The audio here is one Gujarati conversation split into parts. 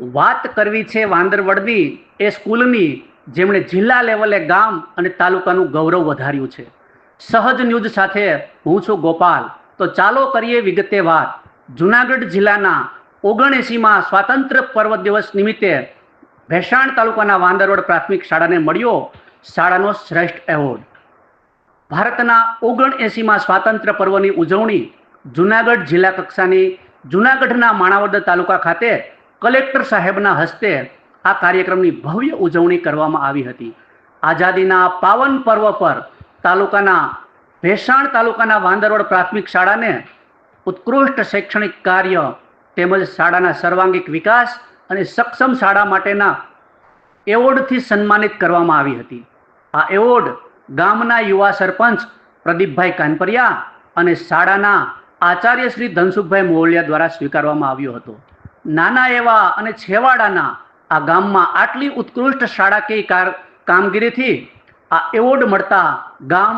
વાત કરવી છે વાંદરવડની એ સ્કૂલની, જેમણે જિલ્લા લેવલે ગામ અને તાલુકાનું ગૌરવ વધાર્યું છે. સહજ ન્યૂઝ સાથે હું છું ગોપાલ. તો ચાલો કરીએ વિગતે વાત. જુનાગઢ જિલ્લાના ઓગણએંસીમાં સ્વાતંત્ર્ય પર્વ દિવસ નિમિત્તે ભેસાણ તાલુકાના વાંદરવડ પ્રાથમિક શાળાને મળ્યો શાળાનો શ્રેષ્ઠ એવોર્ડ. ભારતના ઓગણએંસીમાં સ્વાતંત્ર્ય પર્વની ઉજવણી જુનાગઢ જિલ્લા કક્ષાની જુનાગઢના માણાવદર તાલુકા ખાતે કલેક્ટર સાહેબના હસ્તે આ કાર્યક્રમની ભવ્ય ઉજવણી કરવામાં આવી હતી. આઝાદીના પાવન પર્વ પર તાલુકાના ભેસાણ તાલુકાના વાંદરવડ પ્રાથમિક શાળાને ઉત્કૃષ્ટ શૈક્ષણિક કાર્ય તેમજ શાળાના સર્વાંગીક વિકાસ અને સક્ષમ શાળા માટેના એવોર્ડથી સન્માનિત કરવામાં આવી હતી. આ એવોર્ડ ગામના યુવા સરપંચ પ્રદીપભાઈ કાનપરિયા અને શાળાના આચાર્ય શ્રી ધનસુખભાઈ મોવલિયા દ્વારા સ્વીકારવામાં આવ્યો હતો. નાના એવા અને છેવાડાના આ ગામમાં આટલી ઉત્કૃષ્ટ શાળાકીય કામગીરીથી આ એવોર્ડ મળતા ગામ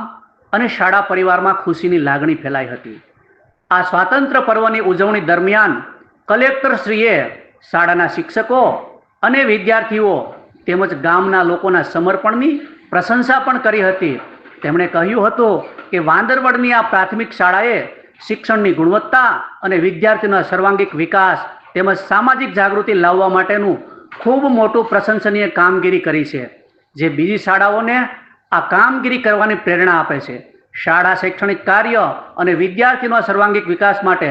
અને શાળા પરિવારમાં ખુશીની લાગણી ફેલાઈ હતી. આ સ્વાતંત્ર્ય પર્વની ઉજવણી દરમિયાન કલેક્ટરશ્રીએ શાળાના શિક્ષકો અને વિદ્યાર્થીઓ તેમજ ગામના લોકોના સમર્પણની પ્રશંસા પણ કરી હતી. તેમણે કહ્યું હતું કે વાંદરવડની આ પ્રાથમિક શાળાએ શિક્ષણની ગુણવત્તા અને વિદ્યાર્થીઓના સર્વાંગીક વિકાસ તેમજ સામાજિક જાગૃતિ લાવવા માટેનું ખૂબ મોટું પ્રશંસનીય કામગીરી કરી છે, જે બીજી શાળાઓને આ કામગીરી કરવાની પ્રેરણા આપે છે. શાળા શૈક્ષણિક કાર્ય અને વિદ્યાર્થીઓના સર્વાંગીક વિકાસ માટે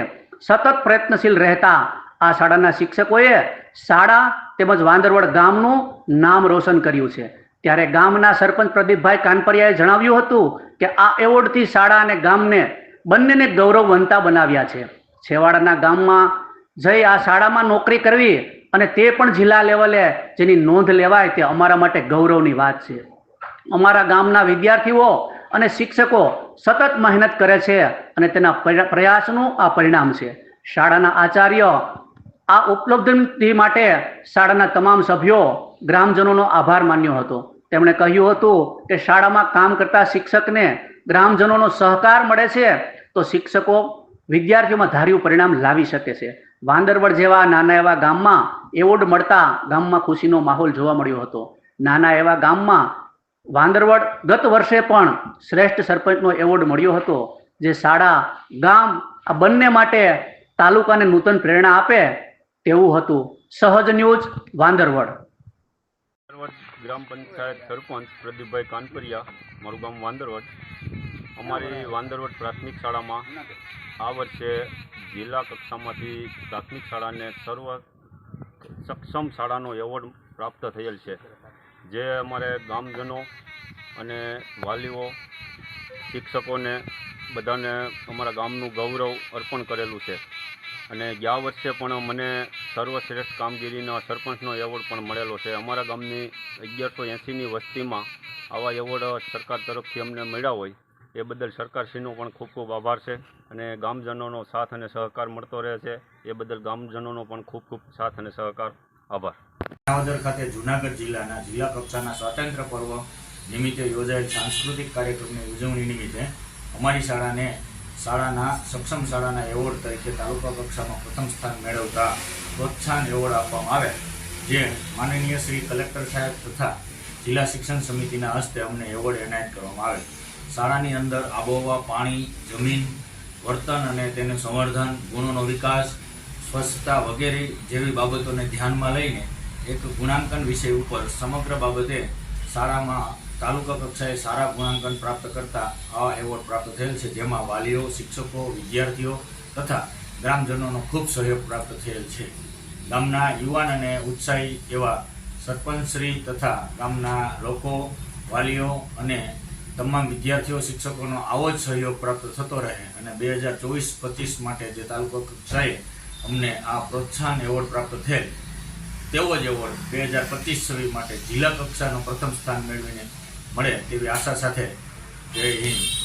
સતત પ્રયત્નશીલ રહેતા આ શાળાના શિક્ષકોએ શાળા તેમજ વાંદરવડ ગામનું નામ રોશન કર્યું છે. ત્યારે ગામના સરપંચ પ્રદીપભાઈ કાનપરિયાએ જણાવ્યું હતું કે આ એવોર્ડથી શાળા અને ગામને બંનેને ગૌરવવંતા બનાવ્યા છે. છેવાડાના ગામમાં જઈ આ શાળામાં નોકરી કરવી અને તે પણ જિલ્લા લેવલે જેની નોંધ લેવાય તે અમારા માટે ગૌરવની વાત છે. અમારા ગામના વિદ્યાર્થીઓ અને શિક્ષકો સતત મહેનત કરે છે અને તેના પ્રયાસનું આ પરિણામ છે. શાળાના આચાર્ય આ ઉપલબ્ધિ માટે શાળાના તમામ સભ્યો, ગ્રામજનોનો આભાર માન્યો હતો. તેમણે કહ્યું હતું કે શાળામાં કામ કરતા શિક્ષકને ગ્રામજનોનો સહકાર મળે છે તો શિક્ષકો વિદ્યાર્થીઓમાં ધાર્યું પરિણામ લાવી શકે છે. વાંદરવડ જેવા નાના એવા ગામમાં એવોર્ડ મળતા ગામમાં ખુશીનો માહોલ જોવા મળ્યો હતો. નાના એવા ગામમાં વાંદરવડ ગત વર્ષે પણ શ્રેષ્ઠ સરપંચનો એવોર્ડ મળ્યો હતો, જે શાળા, ગામ, આ બંને માટે તાલુકાને નૂતન પ્રેરણા આપે તેવું હતું. સહજ ન્યૂઝ, વાંદરવડ. ગ્રામ પંચાયત સરપંચ પ્રદીપભાઈ કાનપરિયા મારું ગામ વાંદરવડ. અમારી વાંદરવડ પ્રાથમિક શાળામાં આ વર્ષે જિલ્લા કક્ષામાંથી પ્રાથમિક શાળાને સર્વ સક્ષમ શાળાનો એવોર્ડ પ્રાપ્ત થયેલ છે. જે અમારે ગામજનો અને વાલીઓ, શિક્ષકોને બધાને અમારા ગામનું ગૌરવ અર્પણ કરેલું છે. અને ગયા વર્ષે પણ મને સર્વશ્રેષ્ઠ કામગીરીનો સરપંચનો એવોર્ડ પણ મળેલો છે. અમારા ગામની અગિયારસો એંસીની વસ્તીમાં આવા એવોર્ડ સરકાર તરફથી અમને મળ્યા હોય એ બદલ સરકારશ્રીનો પણ ખૂબ ખૂબ આભાર છે અને ગામજનોનો સાથ અને સહકાર મળતો રહે છે. એ બદલ ગામજનોનો પણ ખૂબ ખૂબ સાથ અને સહકાર. આભાર. માણાવદર ખાતે જૂનાગઢ જિલ્લાના જિલ્લા કક્ષાના સ્વાતંત્ર્ય પર્વ નિમિત્તે યોજાયેલ સાંસ્કૃતિક કાર્યક્રમની ઉજવણી નિમિત્તે અમારી શાળાને શાળાના સક્ષમ શાળાના એવોર્ડ તરીકે તાલુકા કક્ષામાં પ્રથમ સ્થાન મેળવતા પ્રોત્સાહન એવોર્ડ આપવામાં આવે. જે માનનીય શ્રી કલેક્ટર સાહેબ તથા જિલ્લા શિક્ષણ સમિતિના હસ્તે અમને એવોર્ડ એનાયત કરવામાં આવે. શાળાની અંદર આબોહવા, પાણી, જમીન, વર્તન અને તેને સંવર્ધન, ગુણોનો વિકાસ, સ્વચ્છતા વગેરે જેવી બાબતોને ધ્યાનમાં લઈને એક ગુણાંકન વિષય ઉપર સમગ્ર બાબતે શાળામાં તાલુકા કક્ષાએ સારા ગુણાંકન પ્રાપ્ત કરતા આ એવોર્ડ પ્રાપ્ત થયેલ છે, જેમાં વાલીઓ, શિક્ષકો, વિદ્યાર્થીઓ તથા ગ્રામજનોનો ખૂબ સહયોગ પ્રાપ્ત થયેલ છે. ગામના યુવાન અને ઉત્સાહી એવા સરપંચશ્રી તથા ગામના લોકો, વાલીઓ અને તમામ વિદ્યાર્થીઓ, શિક્ષકોનો આવો જ સહયોગ પ્રાપ્ત થતો રહે અને બે હજાર ચોવીસ પચીસ માટે જે તાલુકા કક્ષાએ અમને આ પ્રોત્સાહન એવોર્ડ પ્રાપ્ત થયેલ, તેવો જ એવોર્ડ બે હજાર પચીસ સુધી માટે જિલ્લા કક્ષાનું પ્રથમ સ્થાન મેળવીને મળે તેવી આશા સાથે જય હિન્દ.